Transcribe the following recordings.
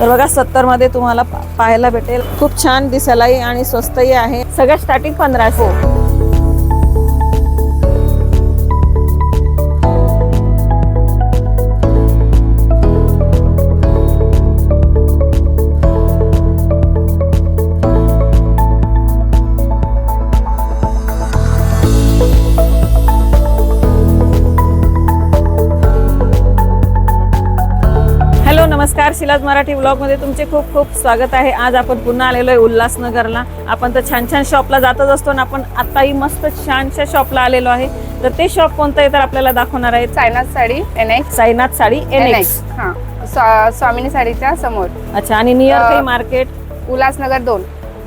तर बघा सत्तरमध्ये तुम्हाला पा- पाहायला भेटेल. खूप छान दिसायलाही आणि स्वस्तही आहे. सगळ्यात स्टार्टिंग पंधराशे. नमस्कार. शिलाज मराठी ब्लॉगमध्ये तुमचे खूप खूप स्वागत आहे. आज आपण पुन्हा आलेलो आहे उल्हासनगरला. आपण तर छान छान शॉपला जातच असतो ना आपण आताही मस्त छानशा शॉपला आलेलो आहे. तर ते शॉप कोणतं आहे तर आपल्याला दाखवणार आहे? Sainath sari N X Sainath sari N X हा. स्वा- स्वामिनी साडीच्या समोर. अच्छा आणि नियर काही मार्केट उल्हासनगर दोन.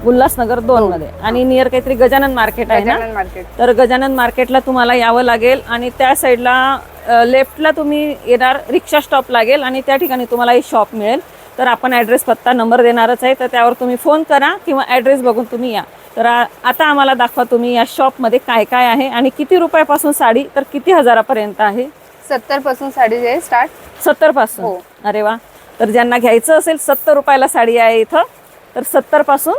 उल्हासनगर दोन मध्ये. आणि नियर काहीतरी गजानन मार्केट आहे ना? गजानन मार्केट तर गजानन मार्केटला तुम्हाला यावं लागेल आणि त्या साईडला लेफ्टला तुम्ही येणार रिक्षा स्टॉप लागेल आणि त्या ठिकाणी तुम्हाला ही शॉप मिळेल. तर आपण ॲड्रेस पत्ता नंबर देणारच आहे. तर त्यावर तुम्ही फोन करा किंवा ॲड्रेस बघून तुम्ही या. तर आता आम्हाला दाखवा तुम्ही या शॉपमध्ये काय काय आहे आणि किती रुपयापासून साडी तर किती हजारापर्यंत आहे? सत्तरपासून साडी आहे स्टार्ट सत्तरपासून हो. अरे वा. तर ज्यांना घ्यायचं असेल सत्तर रुपयाला साडी आहे इथं. तर सत्तरपासून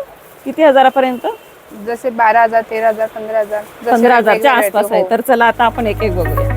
किती हजारापर्यंत? जसे बारा हजार तेरा हजार पंधरा हजार जसे पंधरा हजारच्या वेगवेगळे आसपास आहे. हो. तर चला आता आपण एक एक बघूया.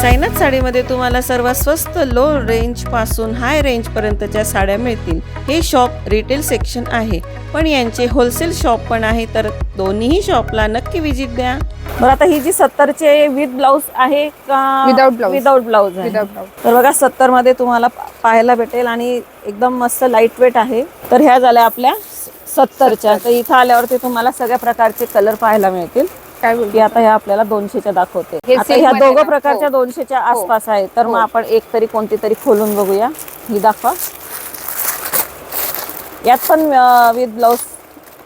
सायनाथ साडीमध्ये तुम्हाला सर्वात स्वस्त लो रेंजपासून हाय रेंज पर्यंतच्या साड्या मिळतील. हे शॉप रिटेल सेक्शन आहे. पण यांचे होलसेल शॉप पण आहे तर दोन्हीही शॉपला नक्की विजिट द्या. बरं आता ही जी सत्तरचे विथ ब्लाऊज आहे का. विदाउट ब्लाऊज आहे? Without blouse. तर बघा सत्तरमध्ये तुम्हाला पाहायला भेटेल आणि एकदम मस्त लाइट वेट आहे. तर ह्या झाल्या आपल्या सत्तरच्या. तर इथं आल्यावरती तुम्हाला सगळ्या प्रकारचे कलर पाहायला मिळतील. काय बोलतो? आता ह्या आपल्याला दोनशेच्या दाखवते. हे आता silk ह्या मध्ये दोघं ना? प्रकारच्या हो. दोनशेच्या आसपास आहे. तर मग हो. आपण एक तरी कोणती तरी खोलून बघूया. ही दाखवा. यात पण विथ ब्लाऊज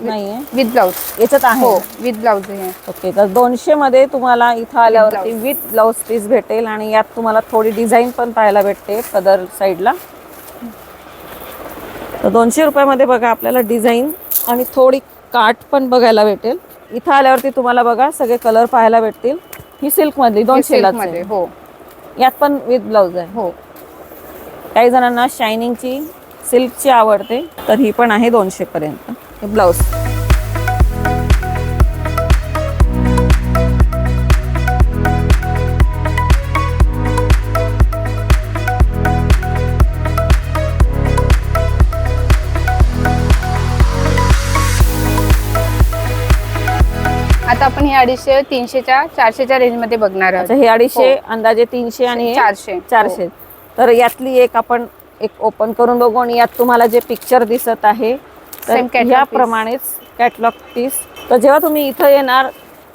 नाहीये. विथ ब्लाऊज याच्यात आहे. हो विथ ब्लाऊज आहे. ओके तर दोनशे मध्ये तुम्हाला इथं आल्यावरती विथ ब्लाऊज पीस भेटेल आणि यात तुम्हाला थोडी डिझाईन पण पाहायला भेटते पदर साईडला तर दोनशे रुपयामध्ये बघा आपल्याला डिझाईन आणि थोडी काट पण बघायला भेटेल. इथं आल्यावरती तुम्हाला बघा सगळे कलर पाहायला भेटतील. ही सिल्क मधली दोनशे silk मध्ये हो. यात पण विथ ब्लाऊज आहे. हो. काही जणांना शायनिंगची सिल्कची आवडते तर ही पण आहे दोनशे पर्यंत ब्लाऊज आपण हे अडीचशे तीनशेच्या चारशेच्या रेंजमध्ये बघणार आहोत. हे अडीचशे हो. अंदाजे तीनशे आणि हे चारशे. चारशे. तर यातली एक आपण एक ओपन करून बघू आणि यात तुम्हाला जे पिक्चर दिसत आहे याप्रमाणेच कॅटलॉग पीस तर जेव्हा तुम्ही इथं येणार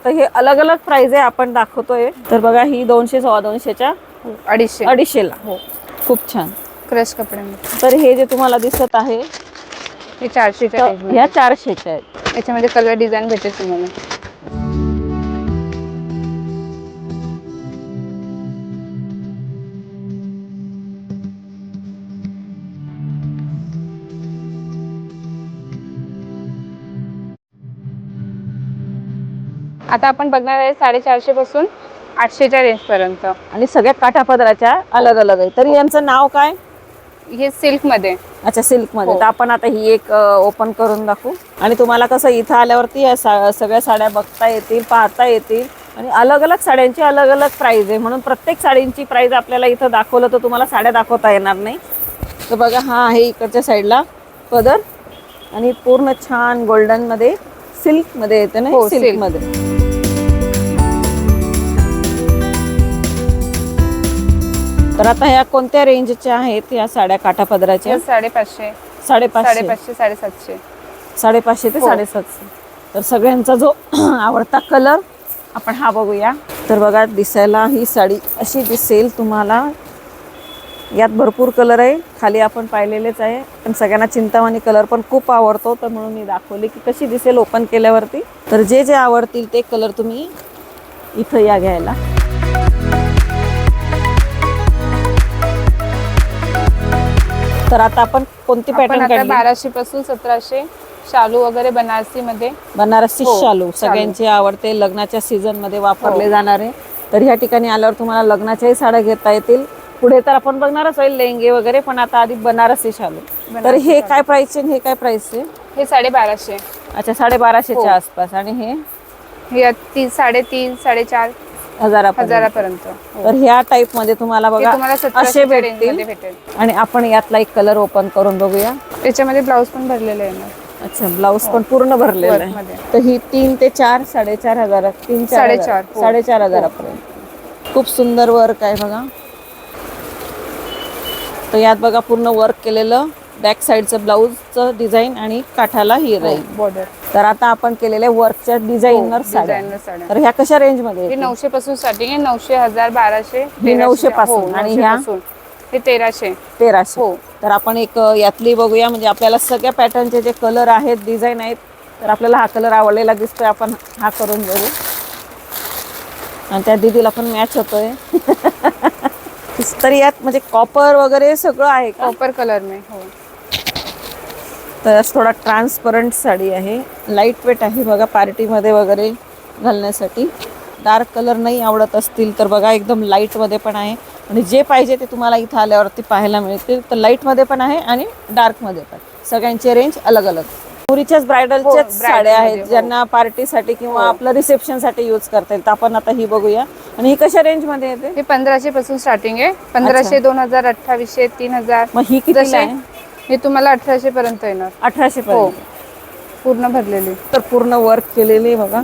तर हे अलग अलग प्राइस आहे आपण दाखवतोय. तर बघा ही दोनशे सव्वा दोनशेच्या अडीचशे. अडीचशेला. हो. खूप छान. क्रश कपड्यामध्ये तर हे जे तुम्हाला दिसत आहे हे चारशेच्या. ह्या चारशेच्या आहेत. याच्यामध्ये कलर डिझाईन भेटेल तुम्हाला. आता आपण बघणार आहे साडेचारशे पासून आठशेच्या रेंज पर्यंत. आणि सगळ्या काठापदराच्या अलग अलग आहे तरी यांचं नाव काय? हे सिल्कमध्ये अच्छा सिल्कमध्ये हो. तर आपण आता ही एक ओपन करून दाखवू. आणि तुम्हाला कसं इथं आल्यावरती या सा- सगळ्या साड्या बघता येतील पाहता येतील. आणि अलग अलग साड्यांची अलग अलग प्राइस आहे. म्हणून प्रत्येक साडींची प्राइस आपल्याला इथं दाखवलं तर तुम्हाला साड्या दाखवता येणार नाही. तर बघा हा आहे इकडच्या साईडला पदर. आणि पूर्ण छान गोल्डनमध्ये सिल्कमध्ये येते ना हो, तर आता ह्या कोणत्या रेंजच्या आहेत? या साड्या काठापदराच्या? हे साडेपाचशे. साडेपाचशे. साडेपाचशे साडेसातशे. साडेपाचशे ते हो. साडेसातशे. तर सगळ्यांचा जो आवडता कलर आपण हा बघूया. तर बघा दिसायला ही साडी अशी दिसेल तुम्हाला. यात भरपूर कलर आहे. खाली आपण पाहिलेलेच आहे. पण सगळ्यांना चिंतामणी कलर पण खूप आवडतो. तर म्हणून मी दाखवली की कशी दिसेल ओपन केल्यावरती. तर जे जे आवडतील ते कलर तुम्ही इथं या घ्यायला. तर आता आपण कोणती आपण पॅटर्न आता बाराशे पासून सतराशे शालू वगैरे बनारसी मध्ये. बनारसी हो, शालू शालू. सगळ्यांचे आवडते लग्नाच्या सीझनमध्ये वापरले हो. जाणारे. तर ह्या ठिकाणी आल्यावर तुम्हाला लग्नाच्याही साड्या घेता येतील. पुढे तर आपण बघणारच होईल लेंगे वगैरे पण आता आधी बनारसी शालू. तर हे. काय प्राइस आहे आणि हे काय प्राइस आहे? हे साडेबाराशे अच्छा साडेबाराशेच्या हो. आसपास. आणि हे? हे तीन साडेतीन साडेचार. हजारापर्यंत. हजारापर्यंत हो. तर ह्या टाइपमध्ये तुम्हाला हे बघा तुम्हाला असे मध्ये भेटतील. भेटेल. आणि आपण यातला एक कलर ओपन करून बघूया. त्याच्यामध्ये ब्लाऊज पण भरलेले आहे ना. अच्छा ब्लाऊज पण पूर्ण भरलेला आहे. वर्कमध्ये. तर ही तीन ते चार साडेचार हजार तीन चार हजार- साडेचार, हो. साडेचार हजारापर्यंत. खूप सुंदर वर्क आहे बघा. तर यात बघा पूर्ण वर्क केलेलं. बॅक साईडचं ब्लाऊजचं डिझाईन आणि काठाला ही राहील. बॉर्डर तर आता आपण केलेल्या वर्कच्या डिझाईनर साड्या डिझायनर साड्या. तर ह्या कशा रेंजमध्ये हे येतील? नऊशे पासून स्टार्टिंग आहे नऊशे हजार बाराशे हे 900 पासून. हो, आणि 900 ह्या? हे तेराशे. तेराशे. हो. तर आपण एक यातली बघूया म्हणजे आपल्याला सगळ्या पॅटर्नचे जे कलर आहेत डिझाईन आहेत तर आपल्याला हा कलर आवडलेला दिसतोय आपण हा करून बघू. आणि त्या दिदीला पण मॅच होतोय. तर यात म्हणजे कॉपर वगैरे सगळं आहे कॉपर कलर में हो. तर थोडा ट्रान्सपरंट साडी आहे. लाइट वेट आहे बघा पार्टीमध्ये वगैरे घालण्यासाठी. डार्क कलर नाही आवडत असतील तर बघा एकदम लाईटमध्ये पण आहे. आणि जे पाहिजे ते तुम्हाला इथं आल्यावरती पाहायला मिळतील. तर लाईटमध्ये पण आहे आणि डार्कमध्ये पण. सगळ्यांचे रेंज अलग अलग मुलीच्याच हो, ब्रायडलच्याच bridal साड्या आहेत हो. ज्यांना पार्टीसाठी किंवा आपलं रिसेप्शनसाठी यूज करता येईल. तर आपण आता ही बघूया. आणि ही कशा रेंजमध्ये येते हे पंधराशे पासून स्टार्टिंग आहे. पंधराशे दोन हजार अठ्ठावीसशे तीन हजार. मग ही जसे आहे? हे तुम्हाला अठराशे पर्यंत येणार. अठराशे हो. पर्यंत. पूर्ण भरलेली. तर पूर्ण वर्क केलेली आहे बघा.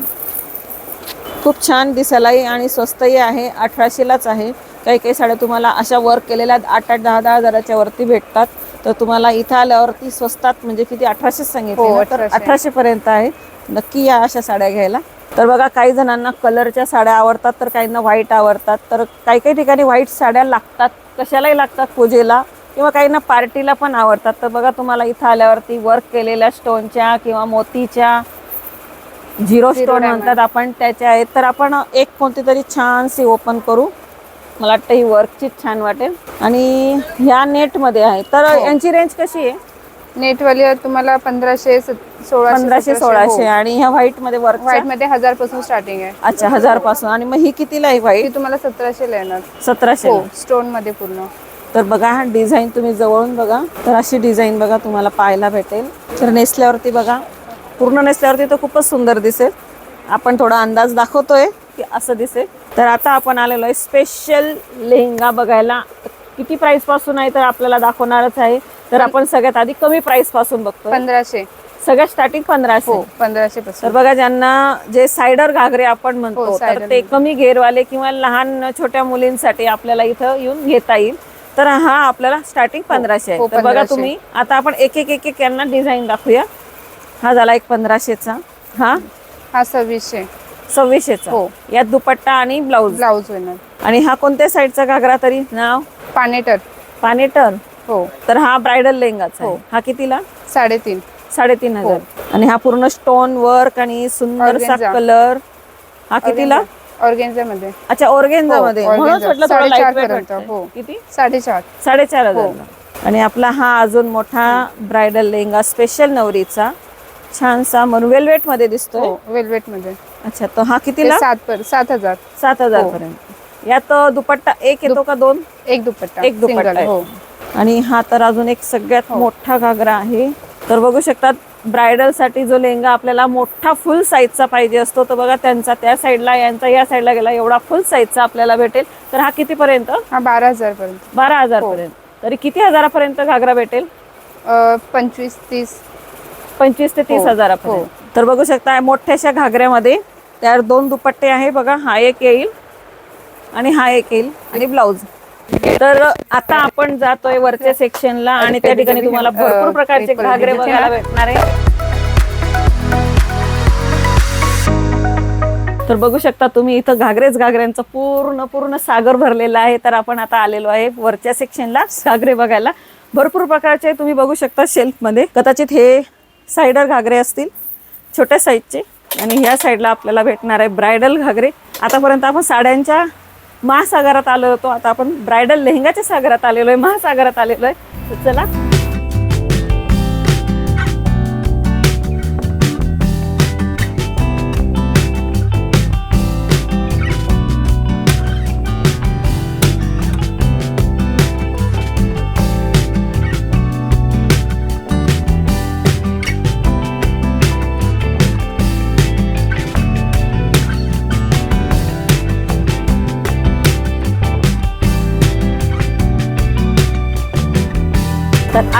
खूप छान दिसायलाही आणि स्वस्तही आहे. अठराशेलाच आहे. काही काही साड्या तुम्हाला अशा वर्क केलेल्या आठ आठ दहा दहा हजाराच्या वरती भेटतात. तर तुम्हाला इथं आल्यावरती स्वस्तात म्हणजे किती अठराशेच सांगितले हो, ना? तर 1800. अठराशे पर्यंत आहे. नक्की या अशा साड्या घ्यायला. तर बघा काही जणांना कलरच्या साड्या आवडतात तर काहींना व्हाईट आवडतात. तर काही काही ठिकाणी व्हाईट साड्या लागतात. कशालाही लागतात? पूजेला. किंवा काहींना पार्टीला पण आवडतात. तर बघा तुम्हाला इथं आल्यावरती वर्क केलेल्या स्टोनच्या किंवा मोतीच्या झिरो स्टोन. म्हणतात आपण त्याच्या आहेत. तर आपण एक कोणती तरी छानशी ओपन करू. मला वाटतं ही वर्कची छान वाटेल. आणि ह्या नेटमध्ये आहे. तर हो. यांची रेंज कशी आहे? नेटवाली तुम्हाला पंधराशे सोळाशे पंधराशे सोळाशे. हो. आणि ह्या व्हाईटमध्ये वर्क व्हाईटमध्ये हजारपासून स्टार्टिंग आहे. अच्छा हजारपासून आणि मग ही कितीला आहे व्हाईट तुम्हाला सतराशे येणार. सतराशे हो स्टोनमध्ये पूर्ण. तर बघा हा डिझाईन तुम्ही जवळून बघा. तर अशी डिझाईन बघा तुम्हाला पाहायला भेटेल. तर नेसल्यावरती बघा पूर्ण नेसल्यावरती तर खूपच सुंदर दिसेल. आपण थोडा अंदाज दाखवतोय की असं दिसेल. तर आता आपण आलेलो आहे स्पेशल लेहंगा बघायला. किती प्राइसपासून आहे तर आपल्याला दाखवणारच आहे. तर आपण सगळ्यात आधी कमी प्राइसपासून बघतोय. पंधराशे. सगळ्यात स्टार्टिंग पंधराशे. हो पंधराशे तर बघा ज्यांना जे सायडर घागरे आपण म्हणतो हो, तर ते कमी घेरवाले किंवा लहान छोट्या मुलींसाठी आपल्याला इथं येऊन घेता येईल. तर हा आपल्याला स्टार्टिंग पंधराशे आहे. हो, तर बघा 1500. तुम्ही आता आपण एक एक एक एक यांना डिझाईन दाखवूया. हा झाला एक पंधराशेचा. हा? हा सव्वीसशे. सव्वीसशेचा. हो. यात दुपट्टा आणि ब्लाऊज ब्लाऊज येणार आणि हा कोणत्या साईडचा घागरा तरी? नाव? पानेटर पानेटर हो. तर हा ब्रायडल लेंगाचा आहे. हो. हा कितीला? साडेतीन. साडेतीन हजार. आणि हा पूर्ण स्टोन वर्क आणि सुंदरसा Organza. कलर हा कितीला? ऑर्गेन्झा मध्ये अच्छा ऑर्गेन्झा मध्ये हो, म्हणूनच organza. म्हटलं थोडं साडेचार पर्यंत, वाटतंय. हो. किती साडेचार साडेचार हो. हजार आणि आपला हा अजून मोठा ब्रायडल लेहंगा स्पेशल नवरीचा छानसा म्हणून वेलवेटमध्ये दिसतोय हो वेल्वेटमध्ये अच्छा तो हा ते कितीला सात पर सात हजार सात हजार हो. पर्यंत यात दुपट्टा एक येतो का दोन एक दुपट्टा एक दुपट्टा single, आहे. हो आणि हा तर अजून एक सगळ्यात. मोठा घागरा आहे तर बघू शकतात ब्रायडलसाठी जो लेहंगा आपल्याला मोठा फुल साईजचा पाहिजे असतो तर बघा त्यांचा त्या साईडला यांचा या साईडला गेला एवढा फुल साईजचा आपल्याला भेटेल. तर हा किती पर्यंत हा बारा हजार पर्यंत बारा हजार हो. पर्यंत तरी किती हजारापर्यंत घागरा भेटेल? अं, पंचवीस तीस. पंचवीस ते तीस हो, हजारापर्यंत. तर बघू शकता मोठ्याशा घागऱ्यामध्ये त्यावर दोन दुपट्टे आहे बघा हा एक येईल आणि हा एक येईल आणि ब्लाऊज. तर आता आपण जातोय वरच्या सेक्शनला आणि त्या ठिकाणी तुम्हाला भरपूर प्रकारचे घागरे बघायला भेटणार आहे. तर बघू शकता तुम्ही इथं घागरेच घागऱ्यांचं पूर्ण पूर्ण सागर भरलेलं आहे. तर आपण आता आलेलो आहे वरच्या सेक्शनला घागरे बघायला. भरपूर प्रकारचे तुम्ही बघू शकता शेल्फमध्ये कदाचित हे सायडर घागरे असतील छोट्या साईजचे आणि ह्या साईडला आपल्याला भेटणार आहे ब्रायडल घागरे. आतापर्यंत आपण साड्यांच्या महासागरात आलो होतो. आता आपण ब्रायडल लेहंगाच्या सागरात आलेलो आहे महासागरात आलेलो आहे. तर चला.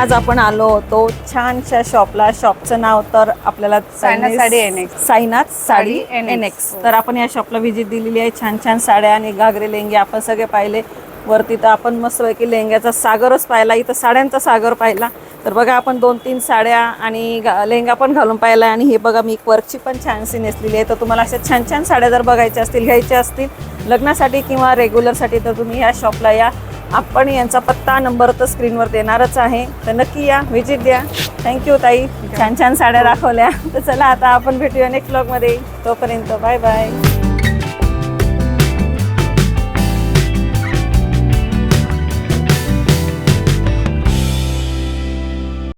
आज आपण आलो होतो छानशा शॉपला शॉपचं नाव तर आपल्याला साईनाथ साडी. एन एक्स तर आपण या शॉपला व्हिजिट दिलेली आहे. छान छान साड्या आणि घागरे लेंगे आपण सगळे पाहिले. वरती तर आपण मस्तपैकी लेंग्याचा सागरच पाहिला. इथं साड्यांचा सागर पाहिला. तर बघा आपण दोन तीन साड्या आणि लेहंगा पण घालून पाहिला आणि हे बघा मी एक वर्कची पण छानशी नेसलेली आहे. तर तुम्हाला अशा छान छान साड्या जर बघायच्या असतील घ्यायच्या असतील लग्नासाठी किंवा रेग्युलरसाठी तर तुम्ही या शॉपला या. आपण यांचा पत्ता नंबर तर स्क्रीनवर देणारच आहे. तर नक्की या व्हिजिट द्या. थँक्यू ताई. छान छान साड्या दाखवल्या. तर चला आता आपण भेटूया नेक्स्ट ब्लॉगमध्ये तोपर्यंत बाय बाय